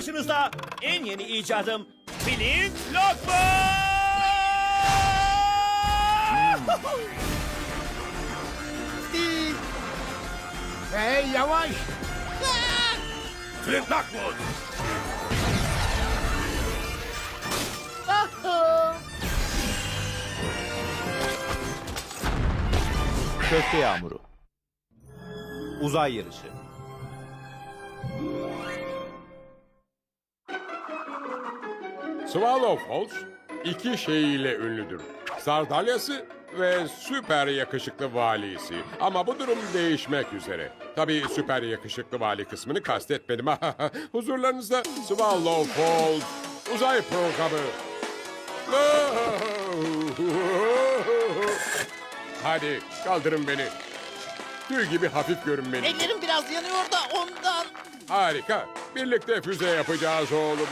karşınızda en yeni icadım Lockman! Değil. Hey yavaş. Flint Lockwood. Köfte yağmuru. Uzay yarışı. Swallow Falls iki şeyiyle ünlüdür. Sardalyası ve süper yakışıklı valisi. Ama bu durum değişmek üzere. Tabii süper yakışıklı vali kısmını kastetmedim. Huzurlarınızda Swallow Falls uzay programı. Hadi kaldırın beni. Tüy gibi hafif görünmeli. Ellerim biraz yanıyor da ondan. Harika. Birlikte füze yapacağız oğlum.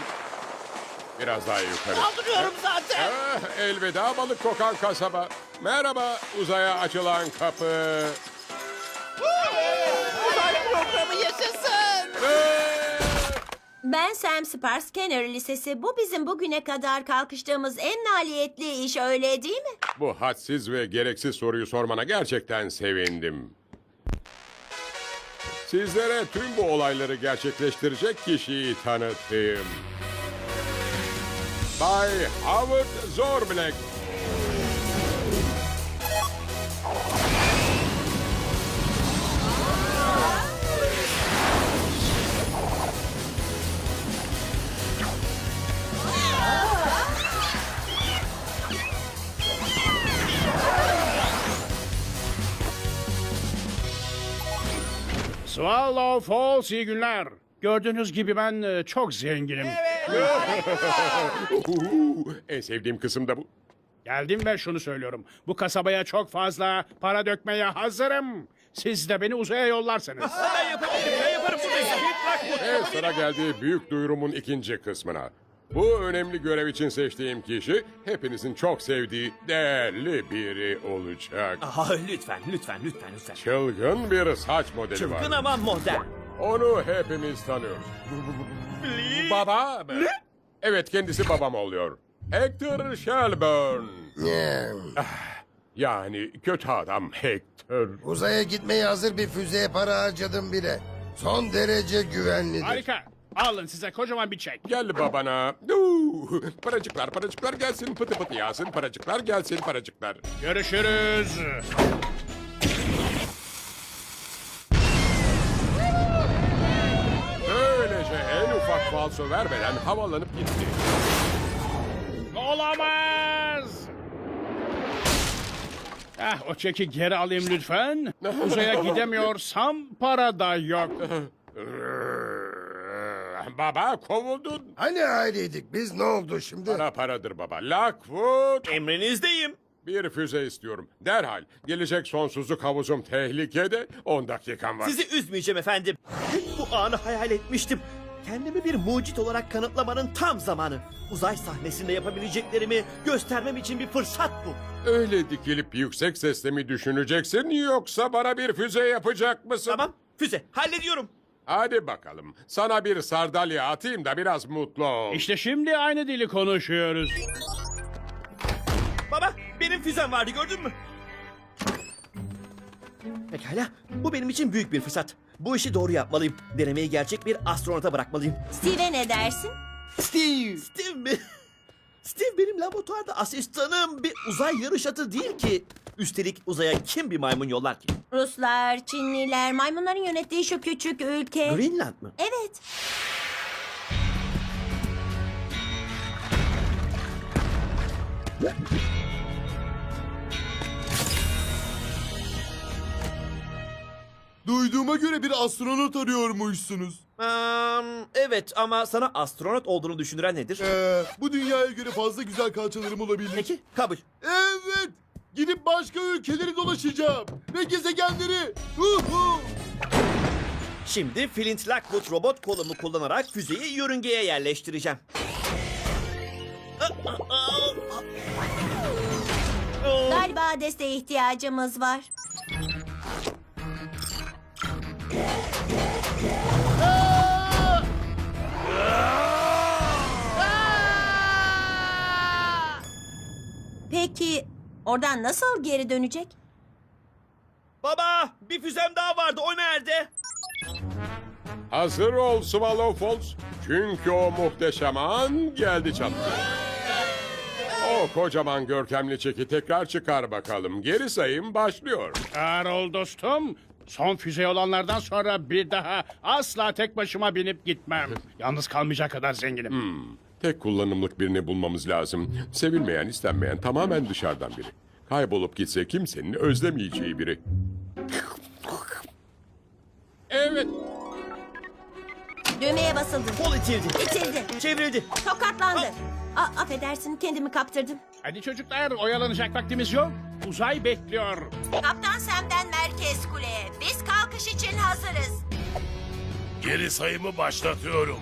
Biraz daha yukarı. Kaldırıyorum zaten. Ah, elveda balık kokan kasaba. Merhaba uzaya açılan kapı. Uzay programı yaşasın. Ben Sam Spars Kenner Lisesi. Bu bizim bugüne kadar kalkıştığımız en maliyetli iş öyle değil mi? Bu hadsiz ve gereksiz soruyu sormana gerçekten sevindim. Sizlere tüm bu olayları gerçekleştirecek kişiyi tanıtayım. Bay Howard Zorblack. Swallow Falls iyi günler. Gördüğünüz gibi ben e, çok zenginim. En sevdiğim kısım da bu. Geldim ve şunu söylüyorum. Bu kasabaya çok fazla para dökmeye hazırım. Siz de beni uzaya yollarsınız. Ben yapabilirim, ben yaparım buradayım. Evet sıra geldi büyük duyurumun ikinci kısmına. Bu önemli görev için seçtiğim kişi hepinizin çok sevdiği değerli biri olacak. Aha, lütfen, lütfen, lütfen, lütfen. Çılgın bir saç modeli Çılgın var. ama modern. Onu hepimiz tanıyoruz. Baba mı? Evet kendisi babam oluyor. Hector Shelburne. Yani kötü adam Hector. Uzaya gitmeye hazır bir füzeye para harcadım bile. Son derece güvenlidir. Harika. Alın size kocaman bir çek. Gel babana. Duu. Paracıklar paracıklar gelsin pıtı pıtı yağsın paracıklar gelsin paracıklar. Görüşürüz. Falso vermeden havalanıp gitti. Olamaz. Ah, o çeki geri alayım lütfen. Uzaya gidemiyorsam para da yok. Baba kovuldun. Hani aileydik biz ne oldu şimdi? Para paradır baba. Lockwood. Emrinizdeyim. Bir füze istiyorum. Derhal. Gelecek sonsuzluk havuzum tehlikede. 10 dakikam var. Sizi üzmeyeceğim efendim. Hep bu anı hayal etmiştim. Kendimi bir mucit olarak kanıtlamanın tam zamanı. Uzay sahnesinde yapabileceklerimi göstermem için bir fırsat bu. Öyle dikilip yüksek sesle mi düşüneceksin yoksa bana bir füze yapacak mısın? Tamam, füze hallediyorum. Hadi bakalım. Sana bir sardalya atayım da biraz mutlu ol. İşte şimdi aynı dili konuşuyoruz. Baba, benim füzem vardı gördün mü? Pekala, bu benim için büyük bir fırsat. Bu işi doğru yapmalıyım. Denemeyi gerçek bir astronota bırakmalıyım. Steve ne dersin? Steve. Steve mi? Steve benim laboratuvarda asistanım. Bir uzay yarış atı değil ki. Üstelik uzaya kim bir maymun yollar ki? Ruslar, Çinliler, maymunların yönettiği şu küçük ülke. Greenland mı? Evet. Duyduğuma göre bir astronot arıyormuşsunuz. Eee, evet ama sana astronot olduğunu düşündüren nedir? Ee, bu dünyaya göre fazla güzel kalçalarım olabilir. Peki, kabul. Evet. Gidip başka ülkeleri dolaşacağım. Ve gezegenleri. Uhu. Şimdi Flint Lockwood robot kolumu kullanarak füzeyi yörüngeye yerleştireceğim. Galiba desteğe ihtiyacımız var. Oradan nasıl geri dönecek? Baba bir füzem daha vardı o nerede? Hazır ol Swallow Falls. Çünkü o muhteşem an geldi çattı. O kocaman görkemli çeki tekrar çıkar bakalım. Geri sayım başlıyor. Ağır ol dostum. Son füze olanlardan sonra bir daha asla tek başıma binip gitmem. Yalnız kalmayacak kadar zenginim. Tek kullanımlık birini bulmamız lazım. Sevilmeyen, istenmeyen, tamamen dışarıdan biri. Kaybolup gitse kimsenin özlemeyeceği biri. Evet, Düğmeye basıldı. Kol itildi. İtildi. Çevrildi. Tokatlandı. A, affedersin kendimi kaptırdım. Hadi çocuklar oyalanacak vaktimiz yok. Uzay bekliyor. Kaptan Sam'den merkez kuleye. Biz kalkış için hazırız. Geri sayımı başlatıyorum.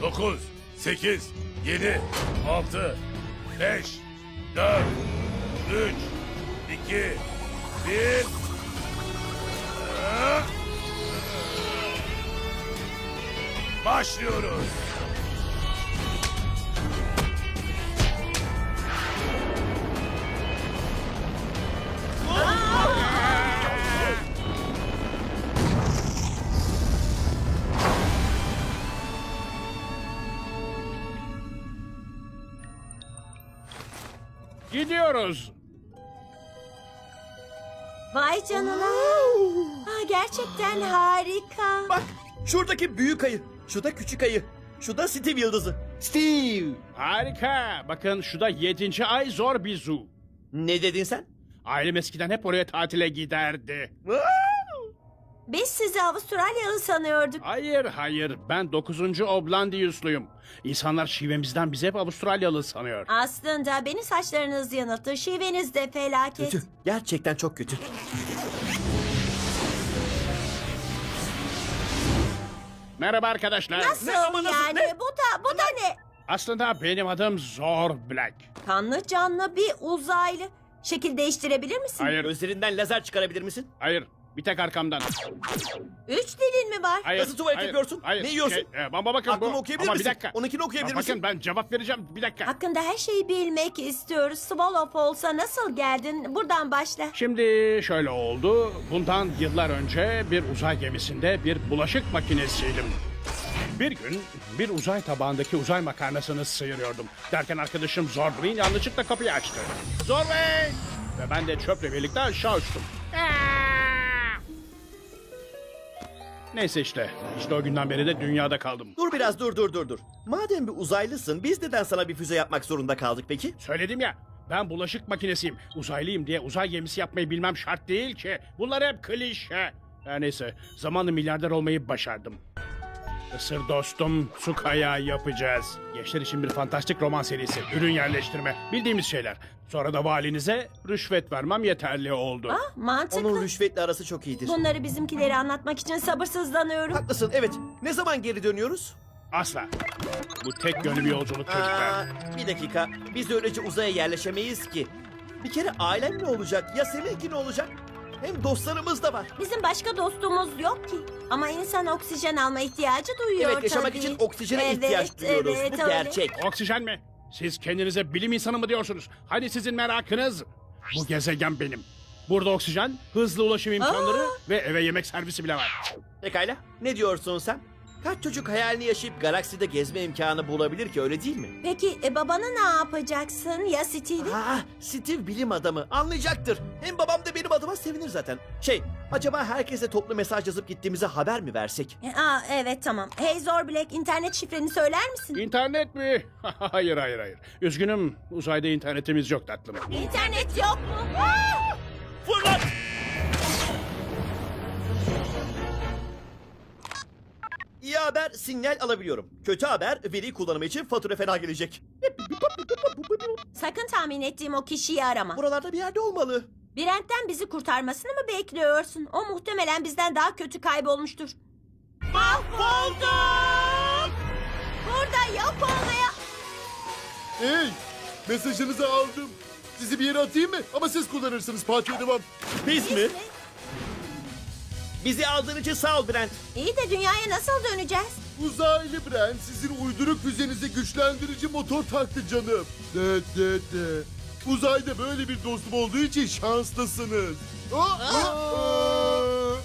10, 9, 8, 7, 6, 5, 4, 3, 2, 1. Başlıyoruz. Gidiyoruz. Vay canına. Ha, gerçekten harika. Bak şuradaki büyük ayı. Şu da küçük ayı. Şu da Steve yıldızı. Steve. Harika. Bakın şu da yedinci ay zor bir zoo. Ne dedin sen? Ailem eskiden hep oraya tatile giderdi. Biz sizi Avustralyalı sanıyorduk. Hayır hayır ben 9. Oblandiusluyum. İnsanlar şivemizden bizi hep Avustralyalı sanıyor. Aslında beni saçlarınız yanılttı. Şiveniz de felaket. Kötü. Gerçekten çok kötü. Merhaba arkadaşlar. Nasıl Ne ama nasıl, yani? ne? Bu da bu da ne? Aslında benim adım Zor Black. Kanlı canlı bir uzaylı. Şekil değiştirebilir misin? Hayır Gözlerinden lazer çıkarabilir misin? hayır bir tek arkamdan. Üç dilin mi var? Hayır, Nasıl tuvalet hayır, yapıyorsun? Hayır. Ne yiyorsun? Şey, e, baba bakın Aklımı bu. okuyabilir Ama misin? bir dakika. Onunkini okuyabilir Bakın misin? ben cevap vereceğim bir dakika. Hakkında her şeyi bilmek istiyoruz. Swallow olsa nasıl geldin? Buradan başla. Şimdi şöyle oldu. Bundan yıllar önce bir uzay gemisinde bir bulaşık makinesiydim. Bir gün bir uzay tabağındaki uzay makarnasını sıyırıyordum. Derken arkadaşım Zorbrain yanlışlıkla kapıyı açtı. Zorbrain! Ve ben de çöple birlikte aşağı uçtum. Aa! Neyse işte. İşte o günden beri de dünyada kaldım. Dur biraz dur dur dur dur. Madem bir uzaylısın biz neden sana bir füze yapmak zorunda kaldık peki? Söyledim ya. Ben bulaşık makinesiyim. Uzaylıyım diye uzay gemisi yapmayı bilmem şart değil ki. Bunlar hep klişe. Her neyse. Zamanla milyarder olmayı başardım. Isır dostum, su kayağı yapacağız. Gençler için bir fantastik roman serisi, ürün yerleştirme, bildiğimiz şeyler. Sonra da valinize rüşvet vermem yeterli oldu. Ah, mantıklı. Onun rüşvetle arası çok iyidir. Bunları bizimkileri anlatmak için sabırsızlanıyorum. Haklısın evet. Ne zaman geri dönüyoruz? Asla. Bu tek yönlü bir yolculuk çocuklar. Aa, bir dakika. Biz öylece uzaya yerleşemeyiz ki. Bir kere ailem ne olacak? Ya seninki ne olacak? Hem dostlarımız da var. Bizim başka dostumuz yok ki. Ama insan oksijen alma ihtiyacı duyuyor Evet yaşamak tabii. için oksijene Evet, ihtiyaç duyuyoruz. evet, Bu öyle. gerçek. Oksijen mi? Siz kendinize bilim insanı mı diyorsunuz? Hadi sizin merakınız. Bu gezegen benim. Burada oksijen, hızlı ulaşım imkanları ve eve yemek servisi bile var. Pekala. Ne diyorsun sen? Kaç çocuk hayalini yaşayıp galakside gezme imkanı bulabilir ki öyle değil mi? Peki e, babanı ne yapacaksın ya Stevie? Aa, Steve bilim adamı anlayacaktır. Hem babam da benim adıma sevinir zaten. Şey, acaba herkese toplu mesaj yazıp gittiğimize haber mi versek? E, Aa, evet tamam. Hey Zor Black internet şifreni söyler misin? İnternet mi? hayır hayır hayır. Üzgünüm uzayda internetimiz yok tatlım. İnternet yok mu? Aa! Sinyal alabiliyorum. Kötü haber veri kullanımı için fatura fena gelecek. Sakın tahmin ettiğim o kişiyi arama. Buralarda bir yerde olmalı. Brent'ten bizi kurtarmasını mı bekliyorsun? O muhtemelen bizden daha kötü kaybolmuştur. Mahvolduk! Burada yok olmaya... Hey! Mesajınızı aldım. Sizi bir yere atayım mı? Ama siz kullanırsınız Fatih Ödevam. Biz mi? Bizi aldığın için sağ ol Brent. İyi de dünyaya nasıl döneceğiz? Uzaylı Brent sizin uyduruk füzenize güçlendirici motor taktı canım. De de de. Uzayda böyle bir dostum olduğu için şanslısınız. Aa, aa.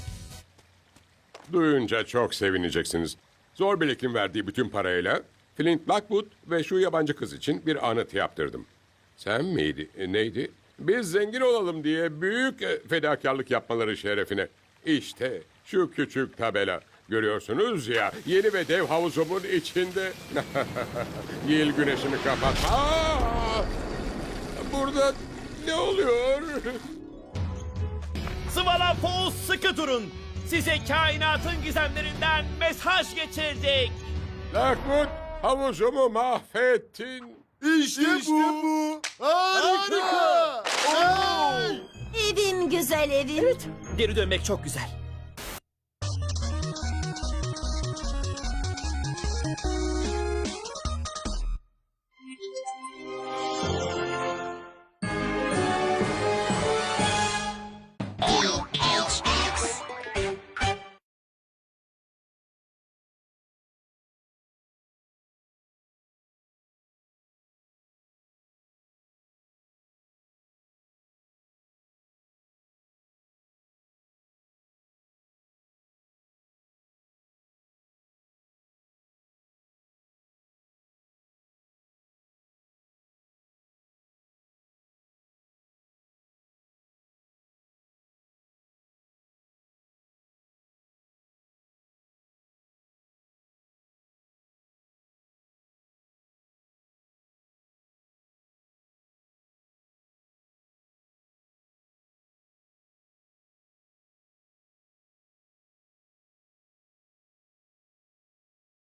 Duyunca çok sevineceksiniz. Zor Bilek'in verdiği bütün parayla Flint Lockwood ve şu yabancı kız için bir anıt yaptırdım. Sen miydi? E, neydi? Biz zengin olalım diye büyük e, fedakarlık yapmaları şerefine. İşte şu küçük tabela. Görüyorsunuz ya yeni ve dev havuzumun içinde. Yıl güneşimi kapat. Aa! Burada ne oluyor? Sıvara Falls sıkı durun. Size kainatın gizemlerinden mesaj getirdik. Lockwood havuzumu mahvettin. İşte, bu. Harika. Hey! Güzel evim. Geri dönmek çok güzel.